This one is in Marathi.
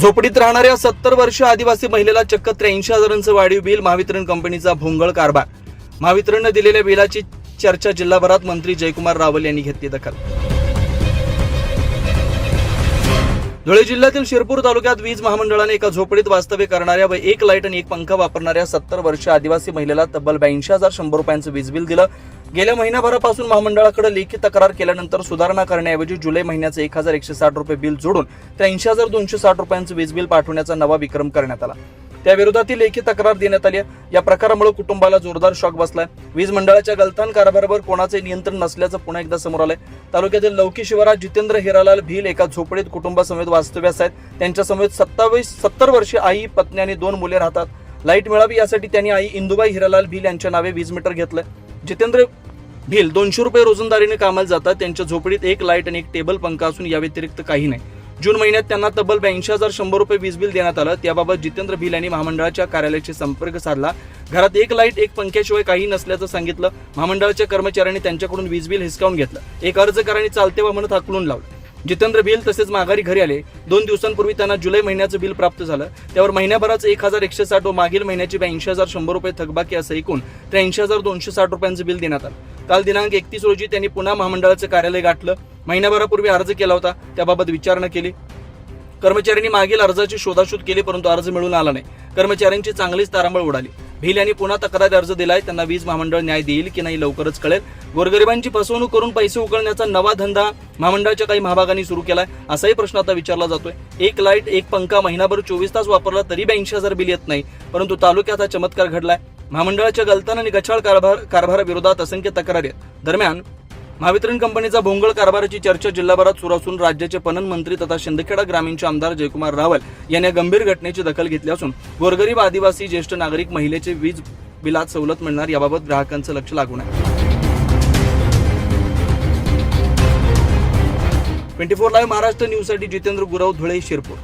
झोपडीत राहणाऱ्या सत्तर वर्ष आदिवासी महिलेला चक्क त्र्याऐंशी हजारांचं वाढीव बिल महावितरण कंपनीचा भोंगळ कारभार. महावितरणनं दिलेल्या बिलाची चर्चा जिल्हाभरात मंत्री जयकुमार रावल यांनी घेतली दखल. धुळे जिल्ह्यातील शिरपूर तालुक्यात वीज महामंडळाने एका झोपडीत वास्तव्य करणाऱ्या व एक लाइट आणि एक पंखा वापरणाऱ्या सत्तर वर्ष आदिवासी महिलेला तब्बल ब्याऐंशी हजार शंभर रुपयांचं वीज बिल दिलं. गेल्या महिनाभरापासून महामंडळाकडे लेखी तक्रार केल्यानंतर सुधारणा करण्याऐवजी जुलै महिन्याचं एक हजार एकशे साठ रुपये बिल जोडून त्र्याऐंशी हजार दोनशे साठ रुपयांचं वीज बिल पाठवण्याचा नवा विक्रम करण्यात आला. त्याविरोधातील लेखी तक्रार देण्यात आली आहे. या प्रकारामुळे कुटुंबाला जोरदार शॉक बसलाय. वीज मंडळाच्या गलथान कारभारावर कोणाचे नियंत्रण नसल्याचं पुन्हा एकदा समोर आलंय. तालुक्यातील लौकी शिवारात जितेंद्र हिरालाल भील एका झोपडीत कुटुंबासमेत वास्तव्यास आहेत. त्यांच्यासमवेत सत्तावीस सत्तर वर्षी आई पत्नी आणि दोन मुले राहतात. लाइट मिळावी यासाठी त्यांनी आई इंदुबाई हिरालाल भील यांच्या नावे वीज मीटर घेतलंय. जितेंद्र भील दोनशे रुपये रोजंदारीने कामाला जातात. त्यांच्या झोपडीत एक लाइट आणि एक टेबल पंखा असून या व्यतिरिक्त काही नाही. जून महिन्यात त्यांना तब्बल ब्याऐंशी हजार शंभर रुपये वीज बिल देण्यात आलं. त्याबाबत जितेंद्र भिल यांनी महामंडळाच्या कार्यालयाशी संपर्क साधला. घरात एक लाइट एक पंख्याशिवाय काही नसल्याचं सांगितलं. महामंडळाच्या कर्मचाऱ्यांनी त्यांच्याकडून वीज बिल हिसकावून घेतलं. एक अर्जकारांनी चालते वा म्हणत हकलून लावलं. जितेंद्र भिल तसेच माघारी घरी आले. दोन दिवसांपूर्वी त्यांना जुलै महिन्याचं बिल प्राप्त झालं. त्यावर महिन्याभराचं एक हजार एकशे साठ व मागील महिन्याची ब्याऐंशी हजार शंभर रुपये थकबाकी असं एकूण त्र्याऐंशी हजार दोनशे साठ रुपयांचं बिल देण्यात आलं. काल दिनांक एकतीस रोजी त्यांनी पुन्हा महामंडळाचं कार्यालय गाठलं. महिन्याभरापूर्वी अर्ज केला होता. त्याबाबत विचारणा केली. कर्मचाऱ्यांनी मागील अर्जाची शोधाशोध केली परंतु अर्ज मिळून आला नाही. कर्मचाऱ्यांची चांगलीच तारांबळ उडाली. भिल यांनी पुन्हा तक्रारी अर्ज दिलाय. त्यांना वीज महामंडळ न्याय देईल की नाही लवकरच कळेल. गोरगरिबांची फसवणूक करून पैसे उकळण्याचा नवा धंदा महामंडळाच्या काही महाभागांनी सुरू केलाय. असाही प्रश्न आता विचारला जातोय. एक लाइट एक पंखा महिनाभर चोवीस तास वापरला तरी ब्याऐंशी हजार बिल येत नाही. परंतु तालुक्यात हा चमत्कार घडलाय. महामंडळाच्या गलतान आणि गछाळ कारभार कारभाराविरोधात असंख्य तक्रारी आहेत. दरम्यान महावितरण कंपनीचा भोंगळ कारभाराची चर्चा जिल्हाभरात सुरू असून राज्याचे पणन मंत्री तथा शिंदखेडा ग्रामीणचे आमदार जयकुमार रावल यांनी या गंभीर घटनेची दखल घेतली असून गोरगरीब आदिवासी ज्येष्ठ नागरिक महिलेचे वीज बिलात सवलत मिळणार याबाबत ग्राहकांचं लक्ष लागून आहे ट्वेंटी फोर लाईव्ह महाराष्ट्र न्यूजसाठी जितेंद्र गुरव धुळे शिरपूर.